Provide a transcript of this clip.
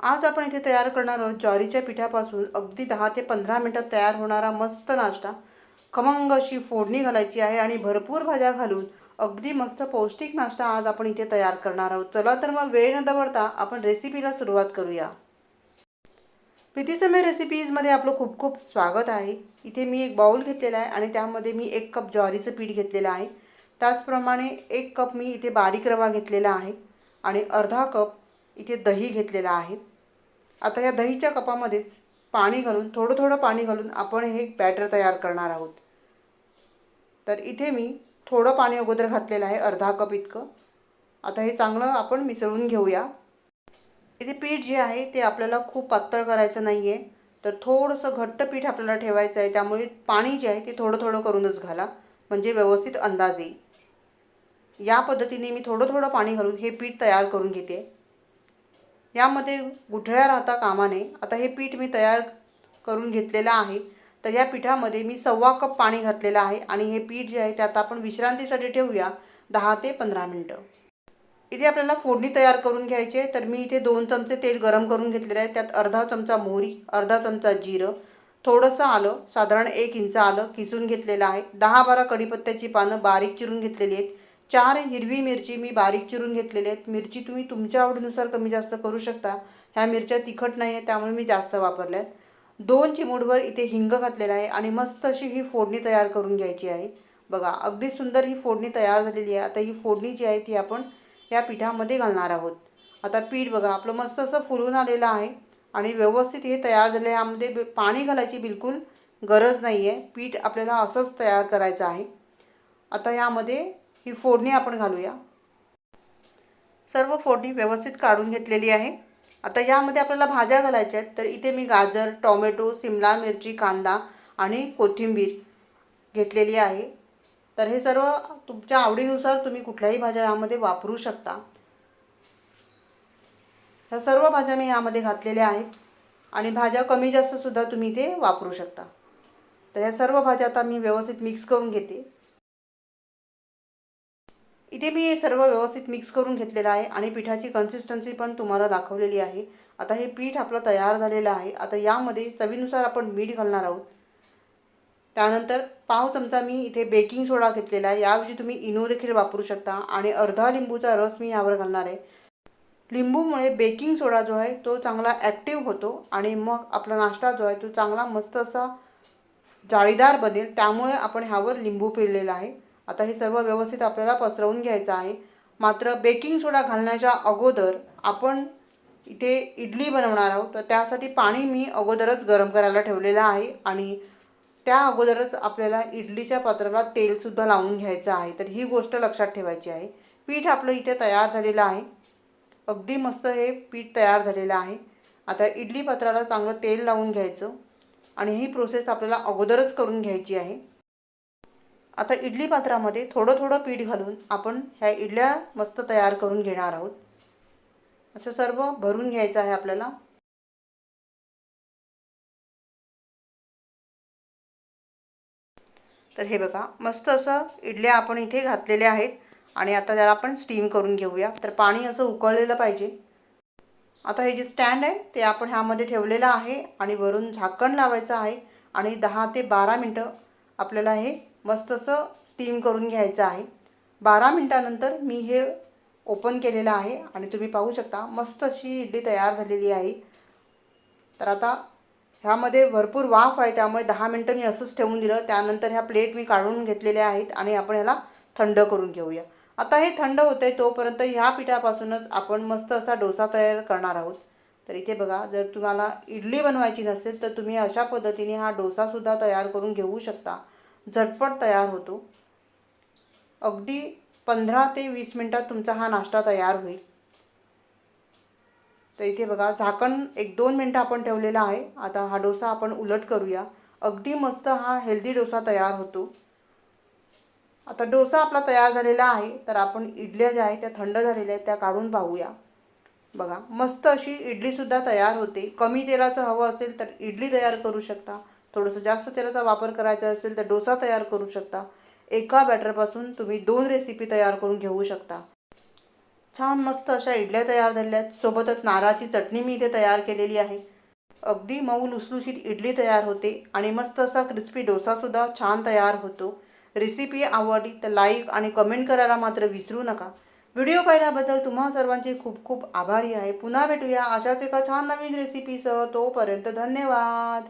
आज आपण इथे तयार करणार आहोत ज्वारीच्या पिठापासून अगदी दहा ते पंधरा मिनटात तयार होणारा मस्त नाश्ता. खमंग अशी फोडणी घालायची आहे आणि भरपूर भाज्या घालून अगदी मस्त पौष्टिक नाश्ता आज आपण इथे तयार करणार आहोत. चला तर मग वेळ न दवडता आपण रेसिपीला सुरुवात करूया. प्रीतीसमय रेसिपीजमध्ये आपलं खूप खूप स्वागत आहे. इथे मी एक बाउल घेतलेला आहे आणि त्यामध्ये मी एक कप ज्वारीचं पीठ घेतलेलं आहे. त्याचप्रमाणे एक कप मी इथे बारीक रवा घेतलेला आहे आणि अर्धा कप इथे दही घेतलेला आहे. आता या दहीच्या कपामध्येच पाणी घालून थोडं थोडं पाणी घालून आपण हे बॅटर तयार करणार आहोत. तर इथे मी थोडं पाणी अगोदर घातलेलं आहे अर्धा कप इतकं. आता हे चांगलं आपण मिसळून घेऊया. इथे पीठ जे आहे ते आपल्याला खूप पातळ करायचं नाही आहे तर थोडंसं घट्ट पीठ आपल्याला ठेवायचं आहे. त्यामुळे पाणी जे आहे ते थोडं थोडं करूनच घाला. म्हणजे व्यवस्थित अंदाज येईल. या पद्धतीने मी थोडं थोडं पाणी घालून हे पीठ तयार करून घेते. यामध्ये गुठळ्या राहता कामा नये. आता हे पीठ मी तयार करून घेतलेलं आहे. तर या पिठामध्ये मी सव्वा कप पाणी घातलेलं आहे आणि हे पीठ जे आहे ते आता आपण विश्रांतीसाठी ठेवूया दहा ते पंधरा मिनटं. इथे आपल्याला फोडणी तयार करून घ्यायची आहे. तर मी इथे दोन चमचे तेल गरम करून घेतलेले आहे. त्यात अर्धा चमचा मोहरी अर्धा चमचा जिरं थोडंसं आलं साधारण एक इंच आलं किसून घेतलेलं आहे. दहा बारा कढीपत्त्याची पानं बारीक चिरून घेतलेली आहेत. चार हिरवी मिरची मी बारीक चिरून घेतलेली आहेत. मिरची तुम्ही तुमच्या आवडीनुसार कमी जास्त करू शकता. ह्या मिरच्या तिखट नाही आहे त्यामुळे मी जास्त वापरल्या आहेत. दोन चिमूटभर इथे हिंग घातलेला आहे आणि मस्त अशी ही फोडणी तयार करून घ्यायची आहे. बघा अगदी सुंदर ही फोडणी तयार झालेली आहे. आता ही फोडणी जी आहे ती आपण या पिठामध्ये घालणार आहोत. आता पीठ बघा आपलं मस्त असं फुलून आलेलं आहे आणि व्यवस्थित हे तयार झालं आहे यामध्ये पाणी घालायची बिलकुल गरज नाही आहे पीठ आपल्याला असंच तयार करायचं आहे. आता यामध्ये ही फोडणी आपण घालूया. सर्व फोडणी व्यवस्थित काढून घेतलेली आहे. आता यामध्ये आपल्याला भाज्या घालायच्या आहेत. तर इथे मी गाजर टोमॅटो सिमला मिरची कांदा आणि कोथिंबीर घेतलेली आहे. तर हे सर्व तुमच्या आवडीनुसार तुम्ही कुठल्याही भाज्या यामध्ये वापरू शकता. ह्या सर्व भाज्या मी यामध्ये घातलेल्या आहेत. आणि भाज्या कमी जास्तसुद्धा तुम्ही इथे वापरू शकता. तर ह्या सर्व भाज्या आता मी व्यवस्थित मिक्स करून घेते. इथे मी हे सर्व व्यवस्थित मिक्स करून घेतलेलं आहे आणि पिठाची कन्सिस्टन्सी पण तुम्हाला दाखवलेली आहे. आता हे पीठ आपलं तयार झालेलं आहे. आता यामध्ये चवीनुसार आपण मीठ घालणार आहोत. त्यानंतर पाव चमचा मी इथे बेकिंग सोडा घेतलेला आहे. याऐवजी तुम्ही इनो देखील वापरू शकता आणि अर्धा लिंबूचा रस मी यावर घालणार आहे. लिंबूमुळे बेकिंग सोडा जो आहे तो चांगला ॲक्टिव्ह होतो आणि मग आपला नाश्ता जो आहे तो चांगला मस्त असा जाळीदार बनेल. त्यामुळे आपण ह्यावर लिंबू पिळलेला आहे. आता हे सर्व व्यवस्थित आपल्याला पसरवून घ्यायचं आहे. मात्र बेकिंग सोडा घालण्याच्या अगोदर आपण इथे इडली बनवणार आहोत. तर त्यासाठी पाणी मी अगोदरच गरम करायला ठेवलेलं आहे आणि त्या अगोदरच आपल्याला इडलीच्या पात्राला तेलसुद्धा लावून घ्यायचं आहे. तर ही गोष्ट लक्षात ठेवायची आहे. पीठ आपलं इथे तयार झालेलं आहे. अगदी मस्त हे पीठ तयार झालेलं आहे. आता इडली पात्राला चांगलं तेल लावून घ्यायचं आणि ही प्रोसेस आपल्याला अगोदरच करून घ्यायची आहे. आता इडली पात्रामध्ये थोडं थोडं पीठ घालून आपण ह्या इडल्या मस्त तयार करून घेणार आहोत. असं सर्व भरून घ्यायचं आहे आपल्याला. तर हे बघा मस्त असं इडल्या आपण इथे घातलेल्या आहेत आणि आता त्याला आपण स्टीम करून घेऊया. तर पाणी असं उकळलेलं पाहिजे. आता हे जे स्टँड आहे ते आपण ह्यामध्ये ठेवलेलं आहे आणि वरून झाकण लावायचं आहे आणि दहा ते बारा मिनटं आपल्याला हे मस्त असं स्टीम करून घ्यायचं आहे. बारा मिनटानंतर मी हे ओपन केलेलं आहे आणि तुम्ही पाहू शकता मस्त अशी इडली तयार झालेली आहे. तर आता ह्यामध्ये भरपूर वाफ आहे त्यामुळे दहा मिनटं मी असंच ठेवून दिलं. त्यानंतर ह्या प्लेट मी काढून घेतलेल्या आहेत आणि आपण ह्याला थंड करून घेऊया. आता हे थंड होतं आहे तोपर्यंत ह्या पिठापासूनच आपण मस्त असा डोसा तयार करणार आहोत. तर इथे बघा जर तुम्हाला इडली बनवायची नसेल तर तुम्ही अशा पद्धतीने हा डोसासुद्धा तयार करून घेऊ शकता. झटपट तयार होतो. अगदी पंधरा ते वीस मिनटात तुमचा हा नाश्ता तयार होईल. तर इथे बघा झाकण एक दोन मिनटं आपण ठेवलेला आहे. आता हा डोसा आपण उलट करूया. अगदी मस्त हा हेल्दी डोसा तयार होतो. आता डोसा आपला तयार झालेला आहे तर आपण इडल्या ज्या आहेत त्या थंड झालेल्या आहेत त्या काढून पाहूया. बघा मस्त अशी इडलीसुद्धा तयार होते. कमी तेलाचं हवं असेल तर इडली तयार करू शकता. थोडंसं जास्त तेलाचा वापर करायचा असेल तर डोसा तयार करू शकता. एका बॅटरपासून तुम्ही दोन रेसिपी तयार करून घेऊ शकता. छान मस्त अशा इडल्या तयार झाल्या आहेत सोबतच नारळाची चटणी मी इथे तयार केलेली आहे. अगदी मऊ लुसलुशीत इडली तयार होते आणि मस्त असा क्रिस्पी डोसासुद्धा छान तयार होतो. रेसिपी आवडली तर लाईक आणि कमेंट करायला मात्र विसरू नका. व्हिडिओ पाहिल्याबद्दल तुम्हा सर्वांचे खूप खूप आभारी आहे. पुन्हा भेटूया अशाच एका छान नवीन रेसिपीसह तोपर्यंत धन्यवाद.